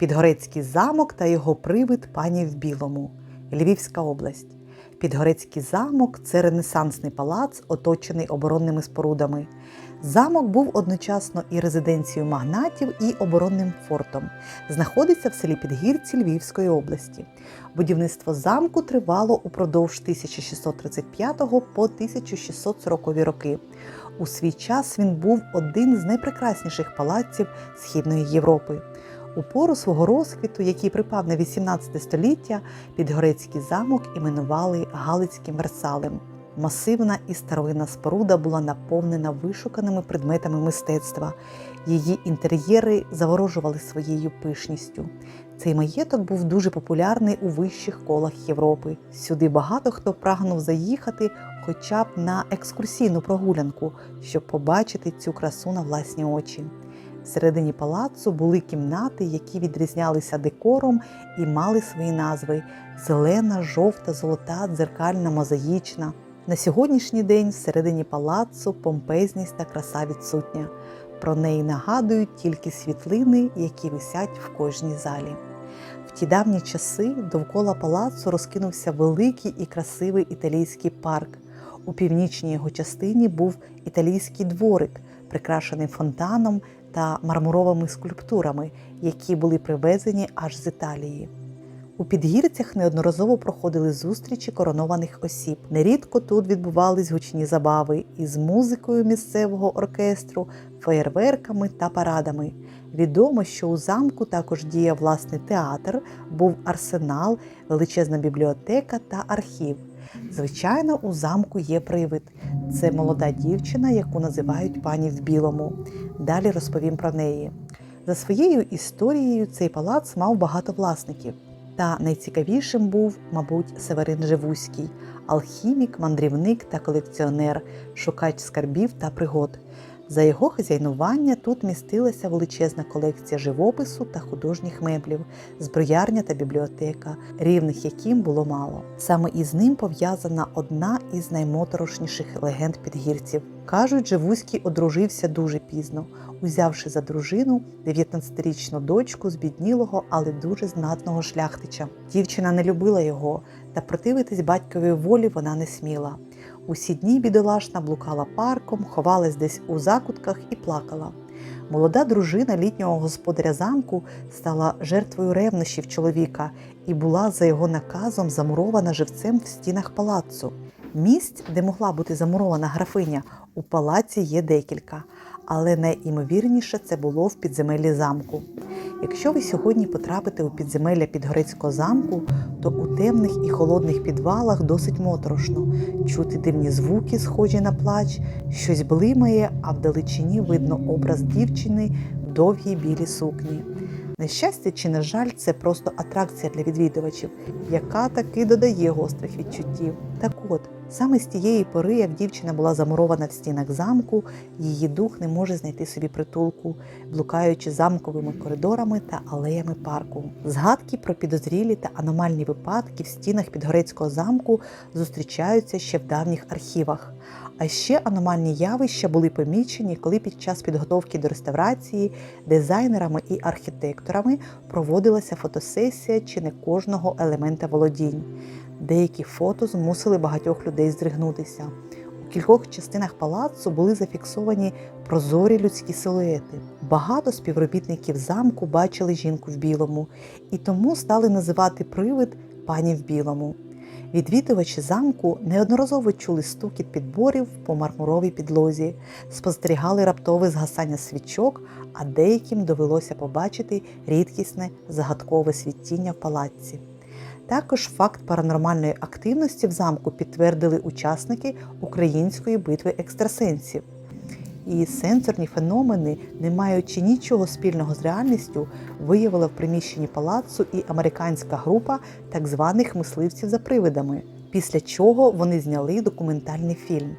Підгорецький замок та його привид пані в білому, Львівська область. Підгорецький замок це ренесансний палац, оточений оборонними спорудами. Замок був одночасно і резиденцією магнатів, і оборонним фортом. Знаходиться в селі Підгірці Львівської області. Будівництво замку тривало упродовж 1635 по 1640 роки. У свій час він був один з найпрекрасніших палаців Східної Європи. У пору свого розквіту, який припав на 18 століття, Підгорецький замок іменували Галицьким Версалем. Масивна і старовинна споруда була наповнена вишуканими предметами мистецтва. Її інтер'єри заворожували своєю пишністю. Цей маєток був дуже популярний у вищих колах Європи. Сюди багато хто прагнув заїхати хоча б на екскурсійну прогулянку, щоб побачити цю красу на власні очі. Всередині палацу були кімнати, які відрізнялися декором і мали свої назви: зелена, жовта, золота, дзеркальна, мозаїчна. На сьогоднішній день всередині палацу помпезність та краса відсутня. Про неї нагадують тільки світлини, які висять в кожній залі. В ті давні часи довкола палацу розкинувся великий і красивий італійський парк. У північній його частині був італійський дворик, прикрашений фонтаном та мармуровими скульптурами, які були привезені аж з Італії. У підгірцях неодноразово проходили зустрічі коронованих осіб. Нерідко тут відбувались гучні забави із музикою місцевого оркестру, феєрверками та парадами. Відомо, що у замку також діяв власний театр, був арсенал, величезна бібліотека та архів. Звичайно, у замку є привид. Це молода дівчина, яку називають пані в білому. Далі розповім про неї. За своєю історією, цей палац мав багато власників. Та найцікавішим був, мабуть, Северин Живуський, алхімік, мандрівник та колекціонер, шукач скарбів та пригод. За його хазяйнування тут містилася величезна колекція живопису та художніх меблів, зброярня та бібліотека, рівних яким було мало. Саме із ним пов'язана одна із наймоторошніших легенд підгірців. Кажуть, Живуський одружився дуже пізно, узявши за дружину 19-річну дочку збіднілого, але дуже знатного шляхтича. Дівчина не любила його, та противитись батьковій волі вона не сміла. Усі дні бідолашна блукала парком, ховалась десь у закутках і плакала. Молода дружина літнього господаря замку стала жертвою ревнощів чоловіка і була за його наказом замурована живцем в стінах палацу. Місць, де могла бути замурована графиня, у палаці є декілька, але найімовірніше це було в підземеллі замку. Якщо ви сьогодні потрапите у підземелля Підгорецького замку, то у темних і холодних підвалах досить моторошно. Чути дивні звуки, схожі на плач, щось блимає, а вдалечині видно образ дівчини в довгій білій сукні. На щастя чи на жаль, це просто атракція для відвідувачів, яка таки додає гострих відчуттів. Так от, саме з тієї пори, як дівчина була замурована в стінах замку, її дух не може знайти собі притулку, блукаючи замковими коридорами та алеями парку. Згадки про підозрілі та аномальні випадки в стінах Підгорецького замку зустрічаються ще в давніх архівах. А ще аномальні явища були помічені, коли під час підготовки до реставрації дизайнерами і архітекторами проводилася фотосесія чи не кожного елемента володінь. Деякі фото змусили багатьох людей здригнутися. У кількох частинах палацу були зафіксовані прозорі людські силуети. Багато співробітників замку бачили жінку в білому і тому стали називати привид пані в білому. Відвідувачі замку неодноразово чули стукіт підборів по мармуровій підлозі, спостерігали раптове згасання свічок, а деяким довелося побачити рідкісне загадкове світіння в палаці. Також факт паранормальної активності в замку підтвердили учасники української битви екстрасенсів. І сенсорні феномени, не маючи нічого спільного з реальністю, виявила в приміщенні палацу і американська група так званих мисливців за привидами, після чого вони зняли документальний фільм.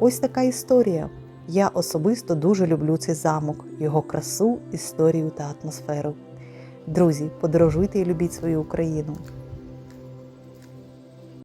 Ось така історія. Я особисто дуже люблю цей замок, його красу, історію та атмосферу. Друзі, подорожуйте і любіть свою Україну.